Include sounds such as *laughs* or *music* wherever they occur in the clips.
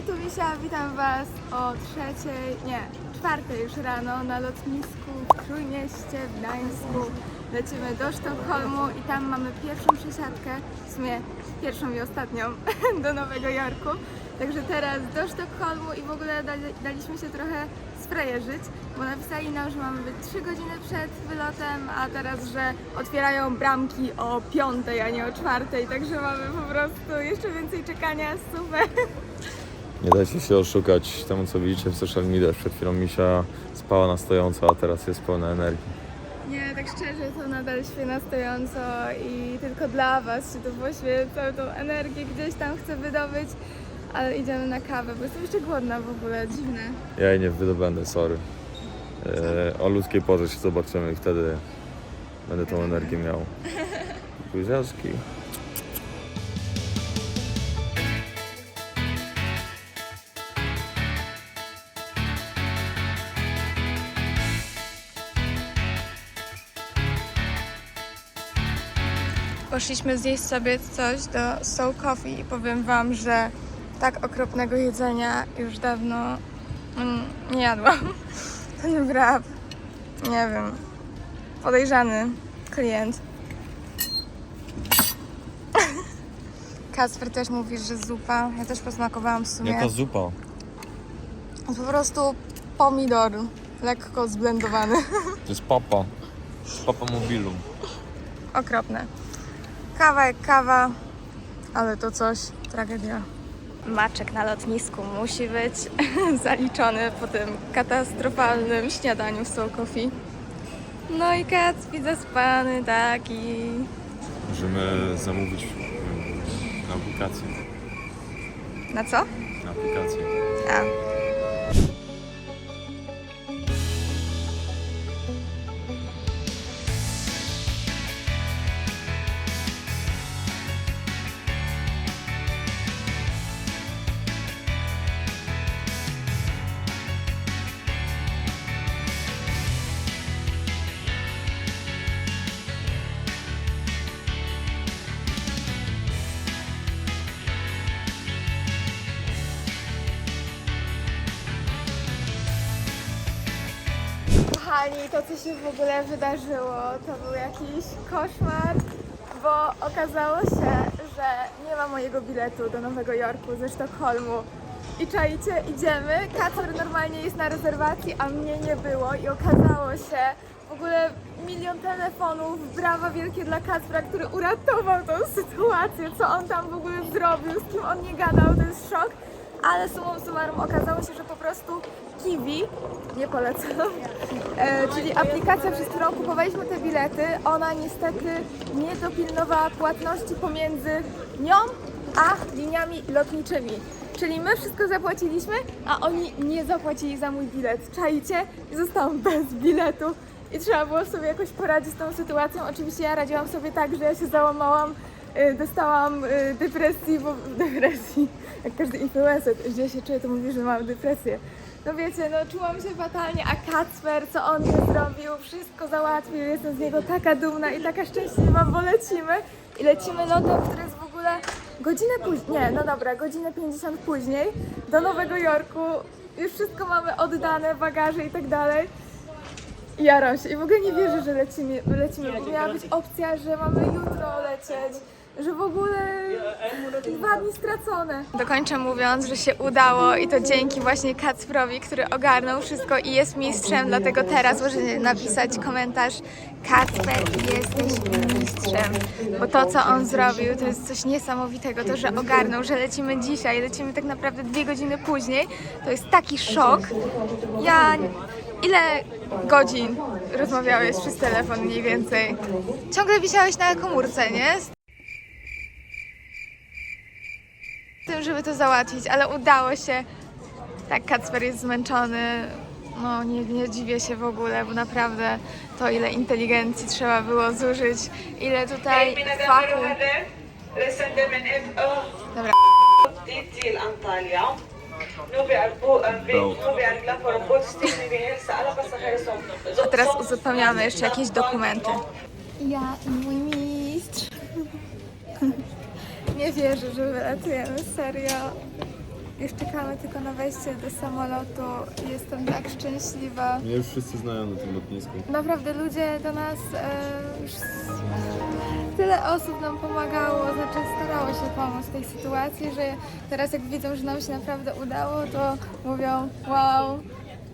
Hej, tu Misia, witam Was o trzeciej, nie, czwartej już rano na lotnisku w Trójmieście w Gdańsku. Lecimy do Sztokholmu i tam mamy pierwszą przesiadkę, w sumie pierwszą i ostatnią *laughs* do Nowego Jorku. Także teraz do Sztokholmu i w ogóle dali, daliśmy się trochę sfrejerzyć, bo napisali nam, że mamy być 3 godziny przed wylotem, a teraz, że otwierają bramki o 5, a nie o 4, także mamy po prostu jeszcze więcej czekania, super. *laughs* Nie dajcie się oszukać temu, co widzicie w social media. Przed chwilą Misia spała na stojąco, a teraz jest pełna energii. Nie, tak szczerze to nadal śpię na stojąco i tylko dla Was się to poświęca, tą energię gdzieś tam chcę wydobyć, ale idziemy na kawę, bo jestem jeszcze głodna w ogóle, dziwne. Ja jej nie wydobędę, sorry. E, o ludzkiej porze się zobaczymy i wtedy będę tą energię miał. *laughs* Buziaczki. Poszliśmy zjeść sobie coś do Soul Coffee i powiem Wam, że tak okropnego jedzenia już dawno mm, nie jadłam. *laughs* Ten wrap, nie wiem, podejrzany klient. *laughs* Kacper też mówi, że zupa. Ja też posmakowałam w sumie. Jaka zupa? Po prostu pomidor, lekko zblendowany. *laughs* To jest papa. Papa mobilu. Okropne. Kawa jak kawa, ale to coś, tragedia. Maczek na lotnisku musi być *laughs* zaliczony po tym katastrofalnym śniadaniu w Soul Coffee. No i kac widzę spany taki. Możemy zamówić na aplikację. Na co? Na aplikację. A. co się w ogóle wydarzyło, to był jakiś koszmar, bo okazało się, że nie ma mojego biletu do Nowego Jorku ze Sztokholmu. I czajcie, idziemy, Kacper normalnie jest na rezerwacji, a mnie nie było i okazało się, w ogóle milion telefonów, brawa wielkie dla Kacpra, który uratował tą sytuację, co on tam w ogóle zrobił, z kim on nie gadał, to jest szok. Ale sumą summarum okazało się, że po prostu Kiwi, nie polecam, e, czyli aplikacja, przez którą kupowaliśmy te bilety, ona niestety nie dopilnowała płatności pomiędzy nią a liniami lotniczymi. Czyli my wszystko zapłaciliśmy, a oni nie zapłacili za mój bilet. Czajcie? I zostałam bez biletu. I trzeba było sobie jakoś poradzić z tą sytuacją. Oczywiście ja radziłam sobie tak, że ja się załamałam, dostałam y, depresji, bo *laughs* depresji, jak każdy influencer, źle się czuję, to mówi, że mam depresję. No wiecie, no czułam się fatalnie, a Kacper, co on nie zrobił, wszystko załatwił, jestem z niego taka dumna i taka szczęśliwa, bo lecimy i lecimy lotem, który jest w ogóle godzinę później, nie, no dobra, godzinę 50 później do Nowego Jorku, już wszystko mamy oddane, bagaże i tak dalej. I Jaram się i w ogóle nie wierzę, że lecimy, lecimy. bo Miała być opcja, że mamy jutro lecieć, że w ogóle dwa dni stracone. Dokończę mówiąc, że się udało i to dzięki właśnie Kacprowi, który ogarnął wszystko i jest mistrzem, dlatego teraz możecie napisać komentarz Kacper, jesteś mistrzem, bo to co on zrobił to jest coś niesamowitego, to, że ogarnął, że lecimy dzisiaj, lecimy tak naprawdę dwie godziny później, to jest taki szok. Ja Ile godzin rozmawiałeś przez telefon mniej więcej? Ciągle wisiałeś na komórce, nie? Z tym, żeby to załatwić, ale udało się. Tak, Kacper jest zmęczony. No, nie, nie dziwię się w ogóle, bo naprawdę to ile inteligencji trzeba było zużyć, ile tutaj fachu. Dobra. A teraz uzupełniamy jeszcze jakieś dokumenty. Ja i mój nie wierzę, że wylatujemy, serio. Już czekamy tylko na wejście do samolotu. Jestem tak szczęśliwa. Mnie już wszyscy znają na tym lotnisku. Naprawdę ludzie do nas e, już s- tyle osób nam pomagało, znaczy starało się pomóc w tej sytuacji, że teraz jak widzą, że nam się naprawdę udało, to mówią wow,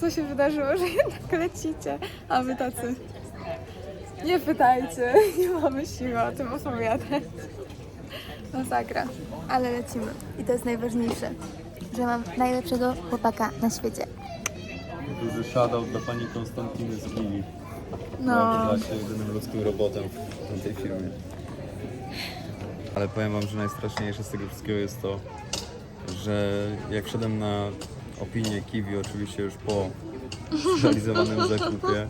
co się wydarzyło, że jednak lecicie, a my tacy nie pytajcie, *laughs* nie mamy siły o tym opowiadać. Masakra, ale lecimy i to jest najważniejsze, że mam najlepszego chłopaka na świecie. Duży shoutout dla pani Konstantiny z Gili. No. właśnie jedynym ludzkim robotem w tej firmie. Ale powiem wam, że najstraszniejsze z tego wszystkiego jest to, że jak wszedłem na opinię Kiwi, oczywiście już po *laughs* zrealizowanym zakupie,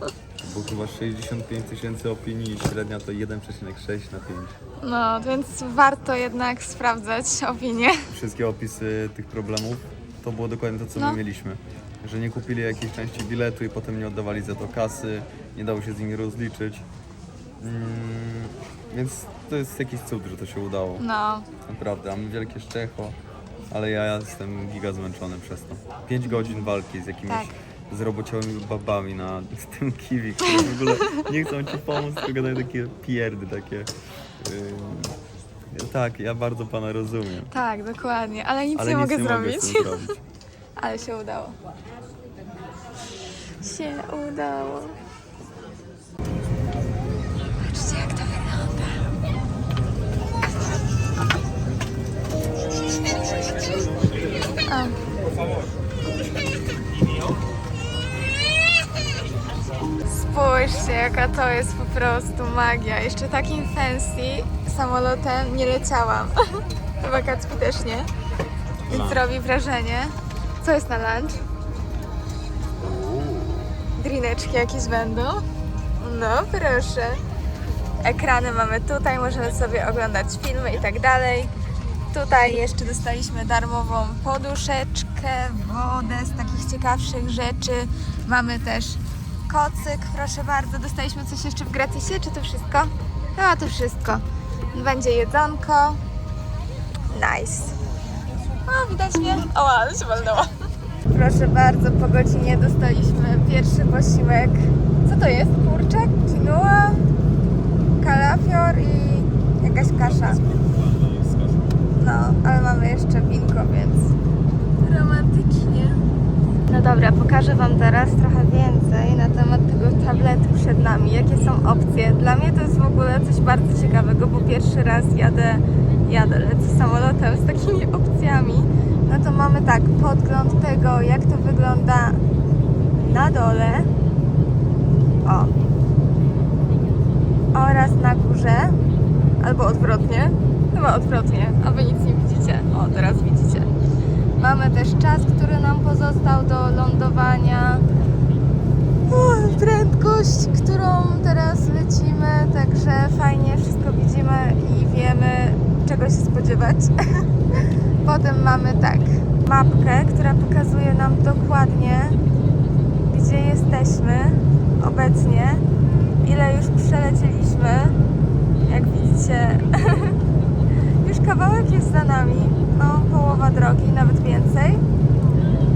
było chyba 65 tysięcy opinii i średnia to 1,6 na 5. No, więc warto jednak sprawdzać opinię. Wszystkie opisy tych problemów to było dokładnie to, co No. my mieliśmy. Że nie kupili jakiejś części biletu i potem nie oddawali za to kasy, nie dało się z nimi rozliczyć. Mm, więc to jest jakiś cud, że to się udało. No, Naprawdę, mamy wielkie szczecho, ale ja jestem giga zmęczony przez to. 5 godzin walki z jakimiś Tak. Zrobociołymi babami na z *laughs* tym kiwi, które w ogóle nie chcą ci pomóc, tylko gadają takie pierdy, takie... Yy... Tak, ja bardzo pana rozumiem. tak, dokładnie, ale nic Ale nie nic mogę nie zrobić. mogę z tym zrobić. *laughs* ale się udało. Się udało. Patrzcie, jak to wygląda. O. Spójrzcie, jaka to jest po prostu magia. Jeszcze takim fancy samolotem nie leciałam. *laughs* Chyba Kacpi też nie. Więc robi wrażenie. Co jest na lunch? Drineczki jakieś będą? No proszę. Ekrany mamy tutaj, możemy sobie oglądać filmy i tak dalej. Tutaj jeszcze dostaliśmy darmową poduszeczkę, wodę z takich ciekawszych rzeczy. Mamy też kocyk, proszę bardzo. Dostaliśmy coś jeszcze w gratisie, czy to wszystko? No to wszystko. Będzie jedzonko. Nice. O, widać mnie? O, ale się walnęła. Proszę bardzo, po godzinie dostaliśmy pierwszy posiłek. Co to jest? Kurczak, quinoa, kalafior i jakaś kasza. No, ale mamy jeszcze winko, więc romantycznie. No pokażę Wam teraz trochę więcej na temat tego tabletu przed nami. Jakie są opcje? Dla mnie to jest w ogóle coś bardzo ciekawego, bo pierwszy raz jadę, jadę, lecę samolotem z takimi *laughs* opcjami. No to mamy tak, podgląd tego, jak to wygląda na dole. O. Oraz na górze. Albo odwrotnie. Chyba odwrotnie, a wy nic nie widzicie. O, teraz widzicie. Mamy też czas, który nam pozostał do lądowania. Prędkość, którą teraz lecimy, także fajnie wszystko widzimy i wiemy, czego się spodziewać. *laughs* Potem mamy tak, mapkę, która pokazuje nam dokładnie, gdzie jesteśmy obecnie, ile już przelecieliśmy. Jak widzicie, kawałek jest za nami, no połowa drogi, nawet więcej.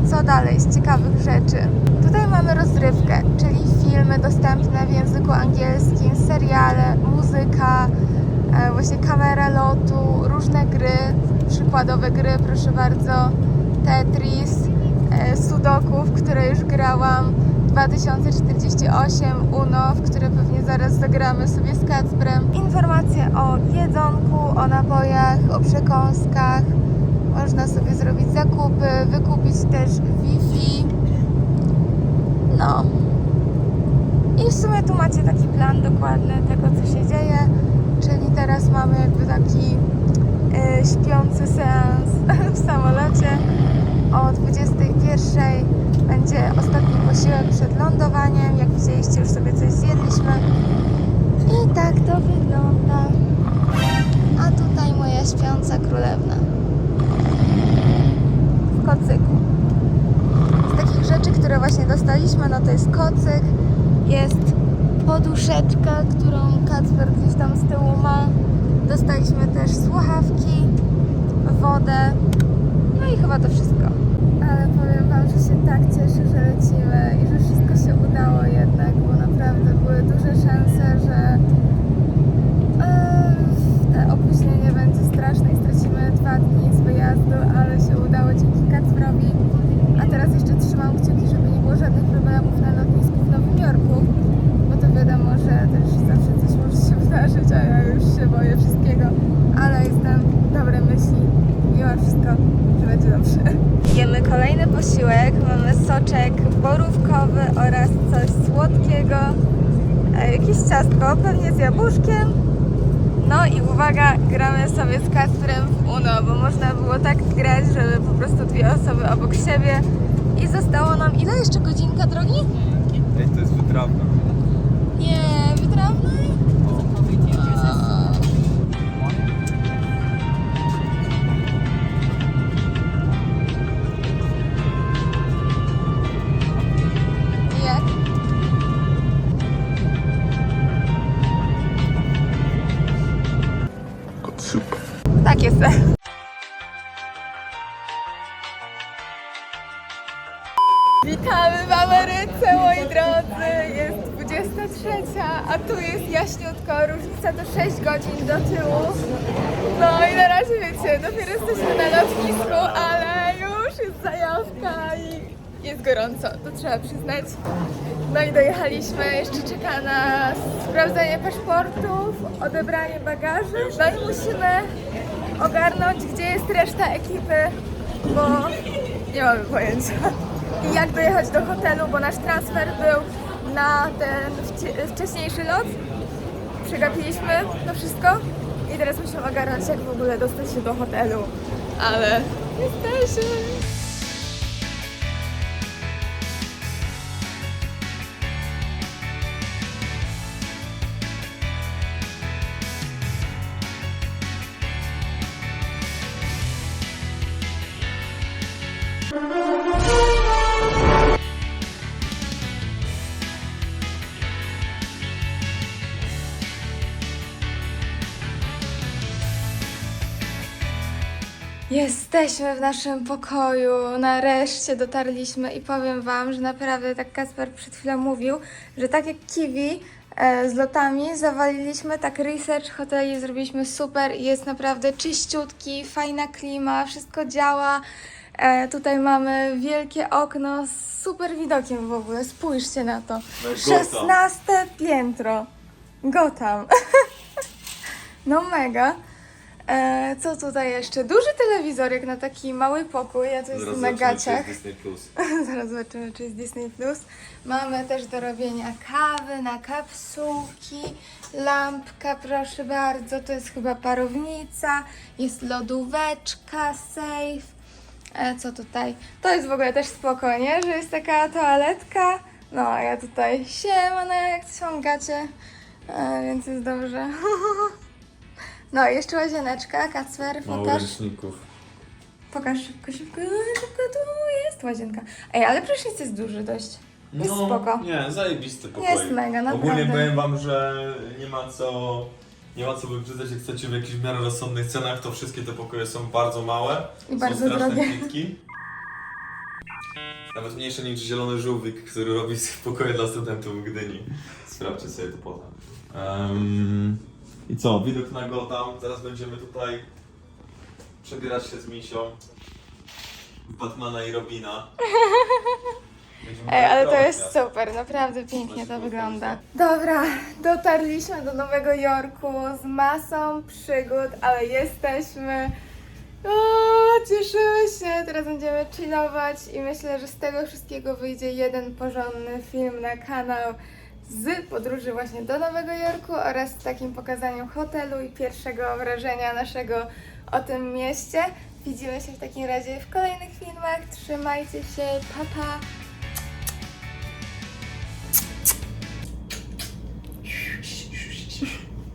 Co dalej z ciekawych rzeczy? Tutaj mamy rozrywkę, czyli filmy dostępne w języku angielskim, seriale, muzyka, e, właśnie kamera lotu, różne gry, przykładowe gry, proszę bardzo, Tetris, e, Sudoku, w które już grałam, 2048, UNO, w które pewnie zaraz zagramy sobie z Kacprem. Informacje o jedzonku, o napojach, o przekąskach. Można sobie zrobić zakupy, wykupić też Wi-Fi. No. I w sumie tu macie taki plan dokładny tego, co się dzieje. Czyli teraz mamy jakby taki e, śpiący seans *laughs* w samolocie. O 21 będzie ostatni posiłek przed lądowaniem. Jak widzieliście, już sobie coś zjedliśmy. I tak to wygląda. A tutaj moja śpiąca królewna w kocyku. Z takich rzeczy, które właśnie dostaliśmy, no to jest kocyk, jest poduszeczka, którą Kacper gdzieś tam z tyłu ma. Dostaliśmy też słuchawki, wodę, no i chyba to wszystko. Ale powiem Wam, że się tak cieszę, że lecimy i że wszystko się udało jednak, bo naprawdę były duże szanse, że e, te opóźnienie będzie straszne i stracimy dwa dni z wyjazdu, ale się udało dzięki Kacprowi. A teraz jeszcze trzymam kciuki, żeby nie było żadnych problemów na lotnisku w Nowym Jorku, bo to wiadomo, że też zawsze coś może się wydarzyć, a ja już się boję wszystkiego, ale jestem dobre myśli mimo wszystko, że będzie dobrze. Jemy kolejny posiłek, mamy soczek borówkowy oraz coś słodkiego, e, jakieś ciastko, pewnie z jabłuszkiem. No i uwaga, gramy sobie z Kacprem w Uno, bo można było tak grać, żeby po prostu dwie osoby obok siebie i zostało nam ile jeszcze godzinka drogi? Ej, to jest wytrawne. Nie, wytrawnej? No i na razie wiecie, dopiero jesteśmy na lotnisku, ale już jest zajawka i jest gorąco, to trzeba przyznać. No i dojechaliśmy, jeszcze czeka nas sprawdzenie paszportów, odebranie bagaży. No i musimy ogarnąć, gdzie jest reszta ekipy, bo nie mamy pojęcia. I jak dojechać do hotelu, bo nasz transfer był na ten wcześniejszy lot. Przegapiliśmy to wszystko i teraz musimy ogarnąć, jak w ogóle dostać się do hotelu. Ale jesteśmy! Jesteśmy w naszym pokoju, nareszcie dotarliśmy i powiem Wam, że naprawdę tak Kasper przed chwilą mówił, że tak jak Kiwi e, z lotami zawaliliśmy, tak research hoteli zrobiliśmy super i jest naprawdę czyściutki, fajna klima, wszystko działa. E, tutaj mamy wielkie okno z super widokiem w ogóle, spójrzcie na to. Gotham. 16 piętro. Gotham. *laughs* No mega. E, co tutaj jeszcze? Duży telewizor jak na taki mały pokój. Ja tu jestem na gaciach. Disney Plus. *laughs* Zaraz zobaczymy, czy jest Disney Plus. Mamy też do robienia kawy na kapsułki, lampka, proszę bardzo. To jest chyba parownica, jest lodóweczka, safe. E, co tutaj? To jest w ogóle też spoko, nie? Że jest taka toaletka. No, a ja tutaj siema, no jak są gacie, e, więc jest dobrze. *laughs* No, jeszcze łazieneczka, kacper, Mało pokaż. ręczników. Pokaż szybko, szybko, szybko, tu jest łazienka. Ej, ale prysznic jest duży dość. Jest spoko. No, Nie, zajebisty pokój. Jest mega, naprawdę. Ogólnie powiem wam, że nie ma co nie ma co wybrzydzać, jak chcecie w jakichś w miarę rozsądnych cenach, to wszystkie te pokoje są bardzo małe. I są bardzo straszne drogie. kwitki. Nawet mniejsze niż zielony żółwik, który robi pokoje dla studentów w Gdyni. Sprawdźcie sobie to potem. Em, I co, widok na Gotham. Zaraz będziemy tutaj przebierać się z Misią. w Batmana i Robina. Będziemy Ej, ale to jest super, naprawdę pięknie to wygląda. Dobra, dotarliśmy do Nowego Jorku z masą przygód, ale jesteśmy. O, cieszymy się, teraz będziemy chillować i myślę, że z tego wszystkiego wyjdzie jeden porządny film na kanał z podróży właśnie do Nowego Jorku oraz takim pokazaniem hotelu i pierwszego wrażenia naszego o tym mieście. Widzimy się w takim razie w kolejnych filmach. Trzymajcie się, pa pa!